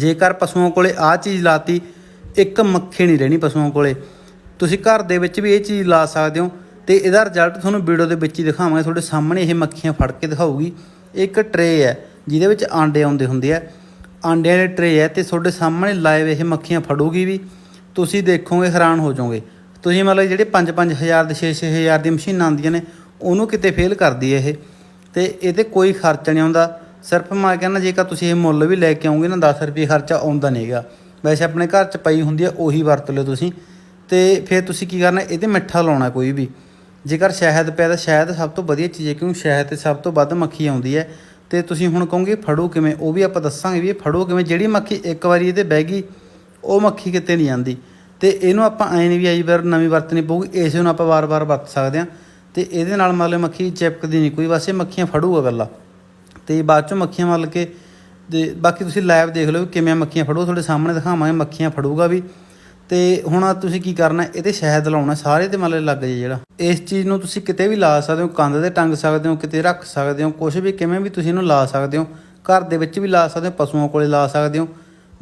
ਜੇਕਰ ਪਸ਼ੂਆਂ ਕੋਲੇ ਆ ਚੀਜ਼ ਲਾਤੀ, ਇੱਕ ਮੱਖੀ ਨਹੀਂ ਰਹਿਣੀ ਪਸ਼ੂਆਂ ਕੋਲੇ। ਤੁਸੀਂ ਘਰ ਦੇ ਵਿੱਚ ਵੀ ਇਹ ਚੀਜ਼ ਲਾ ਸਕਦੇ ਹੋ ਤੇ ਇਹਦਾ ਰਿਜ਼ਲਟ ਤੁਹਾਨੂੰ ਵੀਡੀਓ ਦੇ ਵਿੱਚ ਹੀ ਦਿਖਾਵਾਂਗੇ। ਤੁਹਾਡੇ ਸਾਹਮਣੇ ਇਹ ਮੱਖੀਆਂ ਫੜ ਕੇ ਦਿਖਾਊਗੀ। ਇੱਕ ਟਰੇ ਹੈ, ਜਿਹਦੇ ਵਿੱਚ ਆਂਡੇ ਆਉਂਦੇ ਹੁੰਦੇ ਆ। ਆਂਡਿਆਂ ਦੇ ਟਰੇ ਹੈ ਤੇ ਤੁਹਾਡੇ ਸਾਹਮਣੇ ਲਾਈਵ ਇਹ ਮੱਖੀਆਂ ਫੜੂਗੀ ਵੀ। ਤੁਸੀਂ ਦੇਖੋਗੇ, ਹੈਰਾਨ ਹੋ ਜਾਓਗੇ। ਤੁਸੀਂ ਮਤਲਬ ਜਿਹੜੇ 5-5000 ਦੇ 6-6000 ਦੀ ਮਸ਼ੀਨਾਂ ਆਉਂਦੀਆਂ ਨੇ, ਉਹਨੂੰ ਕਿਤੇ ਫੇਲ ਕਰਦੀ ਹੈ ਇਹ। ਤੇ ਇਹਦੇ ਕੋਈ ਖਰਚਾ ਨਹੀਂ ਆਉਂਦਾ। ਸਿਰਫ ਮੈਂ ਕਹਿੰਦਾ ਜੇਕਰ ਤੁਸੀਂ ਇਹ ਮੁੱਲ ਵੀ ਲੈ ਕੇ ਆਉਂਗੇ ਨਾ 10 ਰੁਪਏ ਖਰਚਾ ਆਉਂਦਾ ਨਹੀਂਗਾ ਵੈਸੇ ਆਪਣੇ ਘਰ 'ਚ ਪਈ ਹੁੰਦੀ ਆ, ਉਹੀ ਵਰਤ ਲਿਓ ਤੁਸੀਂ। ਤੇ ਫਿਰ ਤੁਸੀਂ ਕੀ ਕਰਨਾ, ਇਹਦੇ ਮਿੱਠਾ ਲਾਉਣਾ ਕੋਈ ਵੀ। ਜੇਕਰ ਸ਼ਹਿਦ ਪਿਆ ਤਾਂ ਸ਼ਹਿਦ ਸਭ ਤੋਂ ਵਧੀਆ ਚੀਜ਼ ਹੈ ਕਿਉਂਕਿ ਸ਼ਹਿਦ ਤੇ ਸਭ ਤੋਂ ਵੱਧ ਮੱਖੀ ਆਉਂਦੀ ਹੈ। ਤੇ ਤੁਸੀਂ ਹੁਣ ਕਹੋਗੇ ਫੜੋ ਕਿਵੇਂ, ਉਹ ਵੀ ਆਪਾਂ ਦੱਸਾਂਗੇ ਵੀ ਇਹ ਫੜੋ ਕਿਵੇਂ। ਜਿਹੜੀ ਮੱਖੀ ਇੱਕ ਵਾਰੀ ਇਹਦੇ ਬਹਿ ਗਈ, ਉਹ ਮੱਖੀ ਕਿਤੇ ਨਹੀਂ ਜਾਂਦੀ ਤੇ ਇਹਨੂੰ ਆਪਾਂ ਐਂ ਨਹੀਂ ਵੀ ਆਈ ਵਾਰ ਨਵੀਂ ਵਰਤਣੀ ਪਊਗੀ, ਇਸੇ ਨੂੰ ਆਪਾਂ ਵਾਰ-ਵਾਰ ਵਰਤ ਸਕਦੇ ਹਾਂ। ਤੇ ਇਹਦੇ ਨਾਲ ਮਤਲਬ ਮੱਖੀ ਚਿਪਕਦੀ ਨਹੀਂ, ਕੋਈ ਬਸ ਇਹ ਮੱਖੀਆਂ ਫੜੂਗਾ ਗੱਲਾਂ। ਤੇ ਬਾਅਦ ਚੋਂ ਮੱਖੀਆਂ ਮਤਲਬ ਕਿ ਤੇ ਬਾਕੀ ਤੁਸੀਂ ਲਾਈਵ ਦੇਖ ਲਓ ਵੀ ਕਿਵੇਂ ਮੱਖੀਆਂ ਫੜੂ, ਤੁਹਾਡੇ ਸਾਹਮਣੇ ਦਿਖਾਵਾਂਗੇ ਮੱਖੀਆਂ ਫੜੂਗਾ ਵੀ। ਤੇ ਹੁਣ ਤੁਸੀਂ ਕੀ ਕਰਨਾ ਇਹਦੇ ਸ਼ਹਿਦ ਲਾਉਣਾ, ਸਾਰੇ ਤੇ ਮਤਲਬ ਲੱਗ ਜੇ ਜਿਹੜਾ। ਇਸ ਚੀਜ਼ ਨੂੰ ਤੁਸੀਂ ਕਿਤੇ ਵੀ ਲਾ ਸਕਦੇ ਹੋ, ਕੰਧ ਤੇ ਟੰਗ ਸਕਦੇ ਹੋ, ਕਿਤੇ ਰੱਖ ਸਕਦੇ ਹੋ ਕੁਝ ਵੀ ਕਿਵੇਂ ਵੀ ਤੁਸੀਂ ਇਹਨੂੰ ਲਾ ਸਕਦੇ ਹੋ, ਘਰ ਦੇ ਵਿੱਚ ਵੀ ਲਾ ਸਕਦੇ ਹੋ, ਪਸ਼ੂਆਂ ਕੋਲੇ ਲਾ ਸਕਦੇ ਹੋ।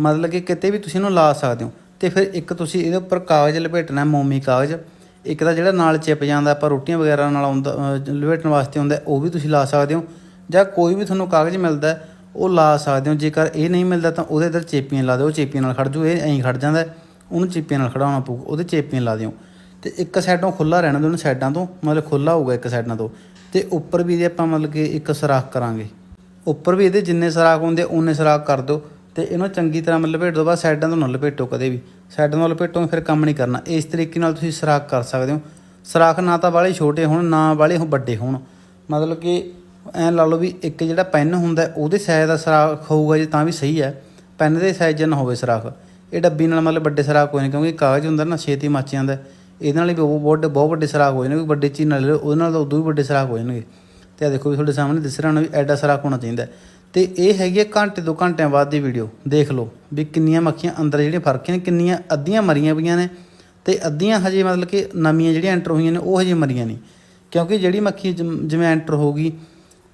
ਮਤਲਬ ਕਿ ਕਿਤੇ ਵੀ ਤੁਸੀਂ ਇਹਨੂੰ ਲਾ ਸਕਦੇ ਹੋ। ਤੇ ਫਿਰ ਇੱਕ ਤੁਸੀਂ ਇਹਦੇ ਉੱਪਰ ਕਾਗਜ਼ ਲਪੇਟਣਾ, ਮੋਮੀ ਕਾਗਜ਼। ਇੱਕ ਤਾਂ ਜਿਹੜਾ ਨਾਲ ਚਿਪ ਜਾਂਦਾ, ਆਪਾਂ ਰੋਟੀਆਂ ਵਗੈਰਾ ਨਾਲ ਆਉਂਦਾ ਲਪੇਟਣ ਵਾਸਤੇ ਹੁੰਦਾ, ਉਹ ਵੀ ਤੁਸੀਂ ਲਾ ਸਕਦੇ ਹੋ। ਜਾਂ ਕੋਈ ਵੀ ਤੁਹਾਨੂੰ ਕਾਗਜ਼ ਮਿਲਦਾ, ਉਹ ਲਾ ਸਕਦੇ ਹੋ। ਜੇਕਰ ਇਹ ਨਹੀਂ ਮਿਲਦਾ ਤਾਂ ਉਹਦੇ ਇੱਧਰ ਚੇਪੀਆਂ ਲਾ ਦਿਓ। ਚੇਪੀਆਂ ਨਾਲ ਖੜ ਜੂ ਇਹ ਐਂ ਖੜ ਜਾਂਦਾ। ਉਹਨੂੰ ਚੇਪੀਆਂ ਨਾਲ ਖੜਾਉਣਾ ਪਊ, ਉਹਦੇ ਚੇਪੀਆਂ ਲਾ ਦਿਓ। ਤੇ ਇੱਕ ਸਾਈਡੋਂ ਖੁੱਲਾ ਰਹਿਣਾ ਦੋਨੋਂ ਸਾਈਡਾਂ ਤੋਂ, ਮਤਲਬ ਖੁੱਲਾ ਹੋਊਗਾ ਇੱਕ ਸਾਈਡਾਂ ਤੋਂ। ਤੇ ਉੱਪਰ ਵੀ ਇਹਦੇ ਆਪਾਂ ਮਤਲਬ ਕਿ ਇੱਕ ਸਰਾਖ ਕਰਾਂਗੇ। ਉੱਪਰ ਵੀ ਇਹਦੇ ਜਿੰਨੇ ਸਰਾਖ ਹੁੰਦੇ ਉਹਨੇ ਸਰਾਖ ਕਰ ਦਿਓ। ਤੇ ਇਹਨੂੰ ਚੰਗੀ ਤਰ੍ਹਾਂ ਮਤਲਬ ਲਪੇਟ ਦਿਓ ਬਸ ਸਾਈਡਾਂ ਤੋਂ ਨਾ ਲਪੇਟੋ ਕਦੇ ਵੀ। ਸਾਈਡਾਂ ਤੋਂ ਲਪੇਟੋ, ਫਿਰ ਕੰਮ ਨਹੀਂ ਕਰਨਾ। ਇਸ ਤਰੀਕੇ ਨਾਲ ਤੁਸੀਂ ਸਰਾਖ ਕਰ ਸਕਦੇ ਹੋ। ਸਰਾਖ ਨਾ ਤਾਂ ਵਾਲੇ ਛੋਟੇ ਹੋਣ, ਨਾ ਵਾਲੇ ਵੱਡੇ ਹੋਣ। ਮਤਲਬ ਕਿ ਐਂ ਲਾ ਲਓ ਵੀ ਇੱਕ ਜਿਹੜਾ ਪੈਨ ਹੁੰਦਾ ਉਹਦੇ ਸਾਈਜ਼ ਦਾ ਸਰਾਖ ਹੋਊਗਾ ਜੇ ਤਾਂ ਵੀ ਸਹੀ ਹੈ। ਪੈਨ ਦੇ ਸਾਈਜ਼ ਨਾ ਹੋਵੇ ਸਰਾਖ ਇਹ ਡੱਬੀ ਨਾਲ ਮਤਲਬ ਵੱਡੇ ਸਰਾਖ ਕੋਈ ਨਹੀਂ, ਕਿਉਂਕਿ ਕਾਗਜ਼ ਹੁੰਦਾ ਨਾ, ਛੇਤੀ ਮੱਚ ਜਾਂਦਾ ਇਹਦੇ ਨਾਲ ਵੀ ਬਹੁਤ ਬਹੁਤ ਬਹੁਤ ਵੱਡੇ ਸਰਾਖ ਹੋ ਜਾਣਗੇ, ਵੱਡੇ ਚੀਜ਼ ਨਾਲ, ਉਹਦੇ ਨਾਲ ਤਾਂ ਉਦੋਂ ਵੀ ਵੱਡੇ ਸਰਾਖ ਹੋ ਜਾਣਗੇ। ਤੇ ਆ ਦੇਖੋ ਵੀ ਤੁਹਾਡੇ ਸਾਹਮਣੇ ਦਿਸ ਰਿਹਾ ਹੋਣਾ ਵੀ ਐਡਾ ਸਰਾਖ ਹੋਣਾ ਚਾਹੀਦਾ ਹੈ। ਤੇ ਇਹ ਹੈਗੀ ਹੈ ਘੰਟੇ ਦੋ ਘੰਟਿਆਂ ਬਾਅਦ ਦੀ ਵੀਡੀਓ ਦੇਖ ਲਓ ਵੀ ਕਿੰਨੀਆਂ ਮੱਖੀਆਂ ਅੰਦਰ ਜਿਹੜੀਆਂ ਫਰਕੀਆਂ ਨੇ, ਕਿੰਨੀਆਂ ਅੱਧੀਆਂ ਮਰੀਆਂ ਪਈਆਂ ਨੇ। ਤੇ ਅੱਧੀਆਂ ਹਜੇ ਮਤਲਬ ਕਿ ਨਵੀਆਂ ਜਿਹੜੀਆਂ ਐਂਟਰ ਹੋਈਆਂ ਨੇ, ਉਹ ਹਜੇ ਮਰੀਆਂ ਨਹੀਂ। ਕਿਉਂਕਿ ਜਿਹੜੀ ਮੱਖੀ ਜਿਵੇਂ ਐਂਟਰ ਹੋਗੀ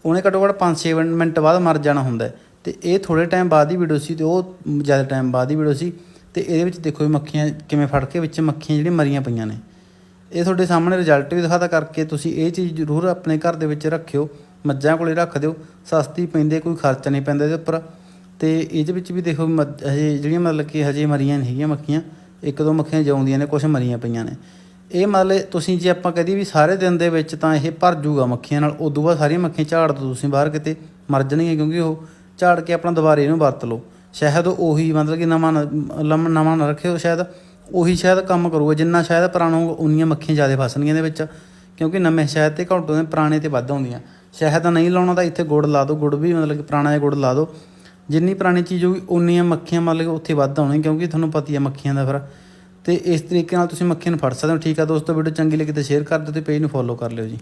ਉਹਨੇ ਘੱਟੋ ਘੱਟ 5-6 ਮਿੰਟ ਬਾਅਦ ਮਰ ਜਾਣਾ ਹੁੰਦਾ ਹੈ। ਤੇ ਇਹ ਥੋੜੇ ਟਾਈਮ ਬਾਅਦ ਦੀ ਵੀਡੀਓ ਸੀ ਤੇ ਉਹ ਜ਼ਿਆਦਾ ਟਾਈਮ ਬਾਅਦ ਦੀ ਵੀਡੀਓ ਸੀ ਤੇ ਇਹਦੇ ਵਿੱਚ ਦੇਖੋ ਮੱਖੀਆਂ ਕਿਵੇਂ ਫੜ ਕੇ ਵਿੱਚ ਮੱਖੀਆਂ ਜਿਹੜੀਆਂ ਮਰੀਆਂ ਪਈਆਂ ਨੇ। ਇਹ ਤੁਹਾਡੇ ਸਾਹਮਣੇ ਰਿਜ਼ਲਟ ਵੀ ਦਿਖਾਤਾ ਕਰਕੇ ਤੁਸੀਂ ਇਹ ਚੀਜ਼ ਜ਼ਰੂਰ ਆਪਣੇ ਘਰ ਦੇ ਵਿੱਚ ਰੱਖਿਓ, ਮੱਝਾਂ ਕੋਲੇ ਰੱਖ ਦਿਓ, ਸਸਤੀ ਪੈਂਦੇ, ਕੋਈ ਖਰਚਾ ਨਹੀਂ ਪੈਂਦਾ ਇਹਦੇ ਉੱਪਰ। ਤੇ ਇਹਦੇ ਵਿੱਚ ਵੀ ਦੇਖੋ ਵੀ ਹਜੇ ਜਿਹੜੀਆਂ ਮਤਲਬ ਕਿ ਹਜੇ ਮਰੀਆਂ ਨਹੀਂ ਹੈਗੀਆਂ ਮੱਖੀਆਂ, ਇੱਕ ਦੋ ਮੱਖੀਆਂ ਜਿਉਂਦੀਆਂ ਨੇ ਕੁਝ ਮਰੀਆਂ ਪਈਆਂ ਨੇ। ਇਹ ਮਤਲਬ ਤੁਸੀਂ ਜੇ ਆਪਾਂ ਕਦੀ ਵੀ ਸਾਰੇ ਦਿਨ ਦੇ ਵਿੱਚ ਤਾਂ ਇਹ ਭਰ ਜੂਗਾ ਮੱਖੀਆਂ ਨਾਲ, ਉਦੋਂ ਬਾਅਦ ਸਾਰੀਆਂ ਮੱਖੀਆਂ ਝਾੜ ਦੋ ਤੁਸੀਂ ਬਾਹਰ ਕਿਤੇ, ਮਰ ਜਾਣਗੀਆਂ ਕਿਉਂਕਿ ਉਹ ਝਾੜ ਕੇ ਆਪਣਾ ਦੁਬਾਰੇ ਇਹਨੂੰ ਵਰਤ ਲਓ। ਸ਼ਾਇਦ ਉਹੀ ਮਤਲਬ ਕਿ ਨਵਾਂ ਨਾ- ਲੰਮ- ਨਵਾਂ ਨਾ ਰੱਖਿਓ ਸ਼ਾਇਦ, ਉਹੀ ਸ਼ਾਇਦ ਕੰਮ ਕਰੂਗਾ, ਜਿੰਨਾ ਸ਼ਾਇਦ ਪੁਰਾਣਾ ਹੋਊਗਾ ਉਨੀਆਂ ਮੱਖੀਆਂ ਜ਼ਿਆਦਾ ਫਸਣਗੀਆਂ ਦੇ ਵਿੱਚ, ਕਿਉਂਕਿ ਨਵੇਂ ਸ਼ਾਇਦ ਤੇ ਘੱਟ ਹੁੰਦੇ ਪੁਰਾਣੇ ਤੇ ਵੱਧ ਆਉਂਦੀਆਂ। ਸ਼ਹਿਦ ਤਾਂ ਨਹੀਂ ਲਾਉਣਾ ਤਾਂ ਇੱਥੇ ਗੁੜ ਲਾ ਦਿਓ, ਗੁੜ ਵੀ ਮਤਲਬ ਕਿ ਪੁਰਾਣਾ ਜਿਹਾ ਗੁੜ ਲਾ ਦਿਓ। ਜਿੰਨੀ ਪੁਰਾਣੀ ਚੀਜ਼ ਹੋਊਗੀ, ਉਨੀਆਂ ਮੱਖੀਆਂ ਮਤਲਬ ਕਿ ਉੱਥੇ ਵੱਧ ਆਉਣਗੀਆਂ ਕਿਉਂਕਿ ਤੁਹਾਨੂੰ ਪਤਾ ਹੀ ਆ ਮੱਖੀਆਂ ਦਾ ਫਿਰ ਤੇ ਇਸ ਤਰੀਕੇ ਨਾਲ ਤੁਸੀਂ ਮੱਖੀ ਨੂੰ ਫੜ ਸਕਦੇ ਹੋ। ਠੀਕ ਆ ਦੋਸਤੋ ਵੀਡੀਓ ਚੰਗੀ ਲੱਗੀ ਤਾਂ ਸ਼ੇਅਰ ਕਰ ਦਿਓ ਤੇ ਪੇਜ ਨੂੰ ਫੋਲੋ ਕਰ ਲਿਓ ਜੀ।